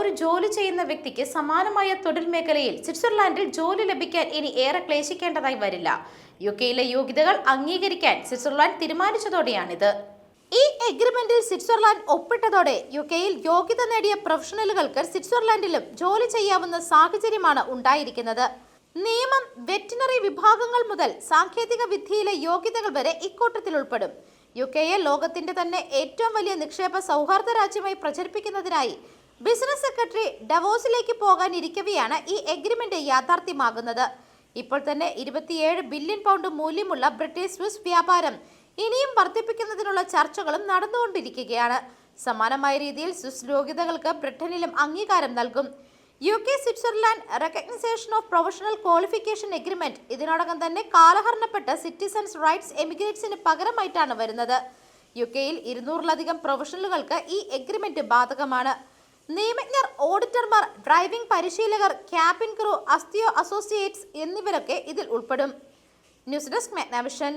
ഒരു ജോലി ചെയ്യുന്ന വ്യക്തിക്ക് സമാനമായ തൊഴിൽ മേഖലയിൽ സ്വിറ്റ്സർലാൻഡിൽ ജോലി ലഭിക്കാൻ ഇനി ഏറെ ക്ലേശിക്കേണ്ടതായി വരില്ല. യു കെയിലെ യോഗ്യതകൾ അംഗീകരിക്കാൻ സ്വിറ്റ്സർലാൻഡ് തീരുമാനിച്ചതോടെയാണിത്. ഈ എഗ്രിമെന്റിൽ സ്വിറ്റ്സർലാൻഡ് ഒപ്പിട്ടതോടെ യു കെയിൽ യോഗ്യത നേടിയ പ്രൊഫഷണലുകൾക്ക് സ്വിറ്റ്സർലാൻഡിലും ജോലി ചെയ്യാവുന്ന സാഹചര്യമാണ് ഉണ്ടായിരിക്കുന്നത്. നിയമം വെറ്റിനറി വിഭാഗങ്ങൾ മുതൽ സാങ്കേതിക വിദ്യയിലെ യോഗ്യതകൾ വരെ ഇക്കൂട്ടത്തിൽ ഉൾപ്പെടും. യു കെയെ ലോകത്തിന്റെ തന്നെ ഏറ്റവും വലിയ നിക്ഷേപ സൗഹാർദ്ദ രാജ്യമായി പ്രചരിപ്പിക്കുന്നതിനായി ബിസിനസ് സെക്രട്ടറി ഡവോസിലേക്ക് പോകാനിരിക്കവെയാണ് ഈ എഗ്രിമെന്റ് യാഥാർത്ഥ്യമാകുന്നത്. ഇപ്പോൾ തന്നെ ഇരുപത്തിയേഴ് ബില്യൺ പൗണ്ട് മൂല്യമുള്ള ബ്രിട്ടീഷ് സ്വിസ് വ്യാപാരം ഇനിയും വർദ്ധിപ്പിക്കുന്നതിനുള്ള ചർച്ചകളും നടന്നുകൊണ്ടിരിക്കുകയാണ്. സമാനമായ രീതിയിൽ സ്വിസ് യോഗ്യതകൾക്ക് ബ്രിട്ടനിലും അംഗീകാരം നൽകും. U K Switzerland recognition of professional qualification agreement ഇതിനോടകം തന്നെ കാലഹരണപ്പെട്ട സിറ്റിസൺസ് റൈറ്റ്സ് എമിഗ്രേറ്റ്സിന് പകരമായിട്ടാണ് വരുന്നത്. യു കെയിൽ ഇരുന്നൂറിലധികം പ്രൊഫഷണലുകൾക്ക് ഈ എഗ്രിമെന്റ് ബാധകമാണ്. നിയമജ്ഞർ ഓഡിറ്റർമാർ ഡ്രൈവിംഗ് പരിശീലകർ ക്യാബിൻ ക്രൂ അസ്തിയോ അസോസിയേറ്റ്സ് എന്നിവരൊക്കെ ഇതിൽ ഉൾപ്പെടും. News desk മെഗ്നാവിഷൻ